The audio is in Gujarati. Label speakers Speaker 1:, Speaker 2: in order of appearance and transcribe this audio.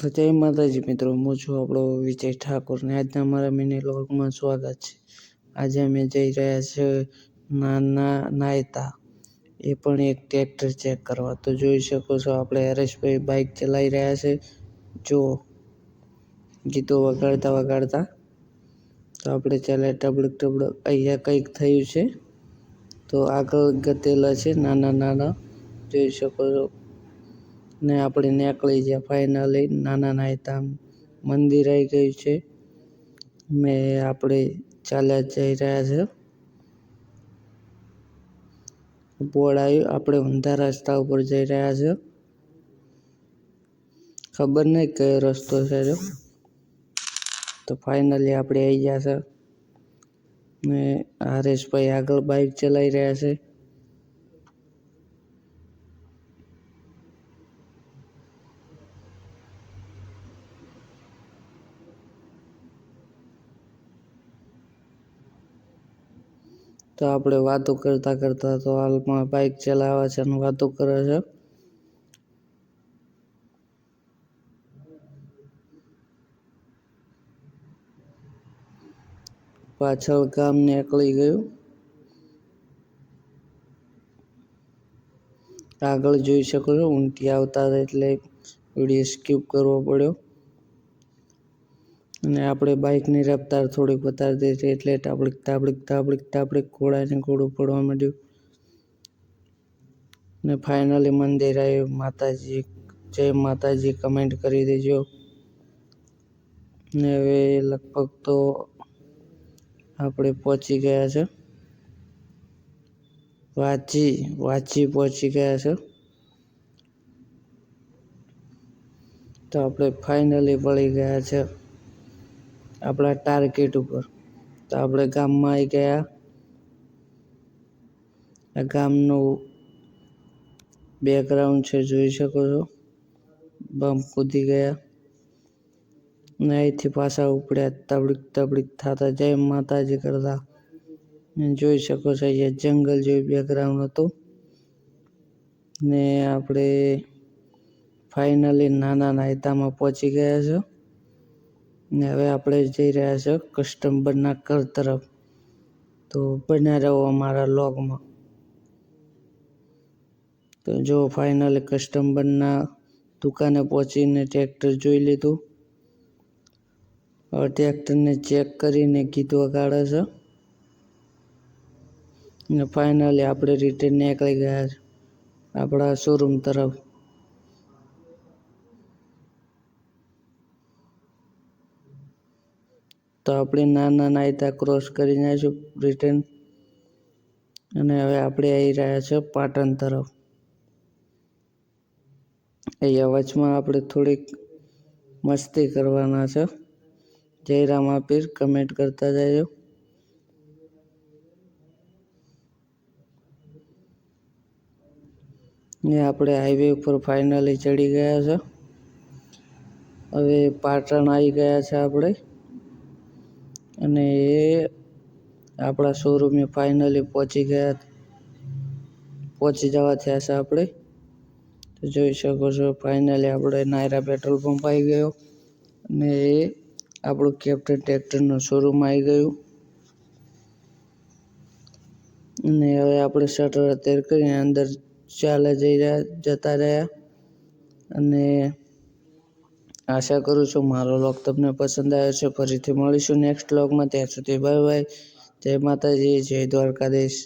Speaker 1: તો જય માતાજી મિત્રો, હું છું આપણો વિજય ઠાકોર ને આજના મારા મિની લોગમાં સ્વાગત છે. આજે અમે જઈ રહ્યા છે નાના નાયતા. એ પણ એક ટ્રેક્ટર ચેક કરવા. તો જોઈ શકો છો આપણે હરેશભાઈ બાઇક ચલાવી રહ્યા છે. જો ગીતો વગાડતા વગાડતા. તો આપણે ચાલે ટબડક ટબડક અહીંયા કંઈક થયું છે. તો આગળ ગતેલા છે નાના નાના. જોઈ શકો છો ને આપણે નીકળી ગયા ફાઇનલી નાના નાયતા મંદિર આવી ગયું છે. ને આપણે ચાલ્યા જઈ રહ્યા છે. બોર્ડ આવ્યું. આપણે ઊંધા રસ્તા ઉપર જઈ રહ્યા છે. ખબર નહીં કયો રસ્તો છે જો. તો ફાઇનલી આપણે આવી ગયા છે. ને હરેશભાઈ આગળ બાઇક ચલાવી રહ્યા છે. તો આપણે વાતો કરતા કરતા તો હાલમાં બાઇક ચલાવે છે અને વાતો કરે છે. પાછળ કામ નીકળી ગયું. આગળ જોઈ શકો છો ઊંટી આવતા એટલે વીડિયો સ્કીપ કરવો પડ્યો. અને આપણે બાઇકની રફતાર થોડીક વધારી દીધી એટલે તાબડીક તાબડીક તાબડીક તાબડીક ઘોડાને ઘોડું પડવા માંડ્યું. ને ફાઇનલી મંદિર આવ્યું માતાજી, જય માતાજી કમેન્ટ કરી દેજો. ને હવે લગભગ તો આપણે પહોંચી ગયા છે. વાંચી વાંચી પહોંચી ગયા છે. તો આપણે ફાઇનલી વળી ગયા છે. આપણા ટાર્ગેટ ઉપર. તો આપણે ગામમાં આવી ગયા. આ ગામનું બેકગ્રાઉન્ડ છે, જોઈ શકો છો. બમ્પ કૂદી ગયા. ને અહીંથી પાછા ઉપડ્યા, તબડીક તબડીક થતા જય, માતાજી કરતા. જોઈ શકો છો, અહીંયા જંગલ જેવું બેકગ્રાઉન્ડ હતું. ને આપણે ફાઇનલી નાના નાયતામાં પહોંચી ગયા છે. ને હવે આપણે જઈ રહ્યા છે કસ્ટમરના ઘર તરફ. તો બન્યા રહો અમારા લોગમાં તો જો ફાઇનલી કસ્ટમરના દુકાને પહોંચીને ટ્રેક્ટર જોઈ લીધું. હવે ટ્રેક્ટરને ચેક કરીને ગીતો કાઢે છે ને ફાઇનલી આપણે રિટર્ન નીકળી ગયા છે આપણા શોરૂમ તરફ. તો આપણે નાના નાયતા ક્રોસ કરીને આવીશું બ્રિટન અને હવે આપણે આવી રહ્યા છે પાટણ તરફ. અહીંયા વચમાં આપણે થોડીક મસ્તી કરવાના છે. જય રામાપીર કમેન્ટ કરતા જજો. ને આપણે હાઈવે ઉપર ફાઇનલી ચડી ગયા છે. હવે પાટણ આવી ગયા છે આપણે. અને એ આપણા શોરૂમે ફાઇનલી પહોંચી ગયા પહોંચી જવા થયા છે આપણે. તો જોઈ શકો છો ફાઇનલી આપણે નાયરા પેટ્રોલ પંપ આવી ગયો અને એ આપણું કેપ્ટન ટ્રેક્ટરનું શોરૂમ આવી ગયું. અને હવે આપણે શટર અત્યારે કરીને અંદર ચાલે જઈ રહ્યા, જતા રહ્યા. અને આશા કરું છું મારો લોક તમને પસંદ આવ્યો છે. ફરીથી મળીશું નેક્સ્ટ લોગમાં. ત્યાં સુધી બાય બાય જય માતાજી, જય દ્વારકાધીશ.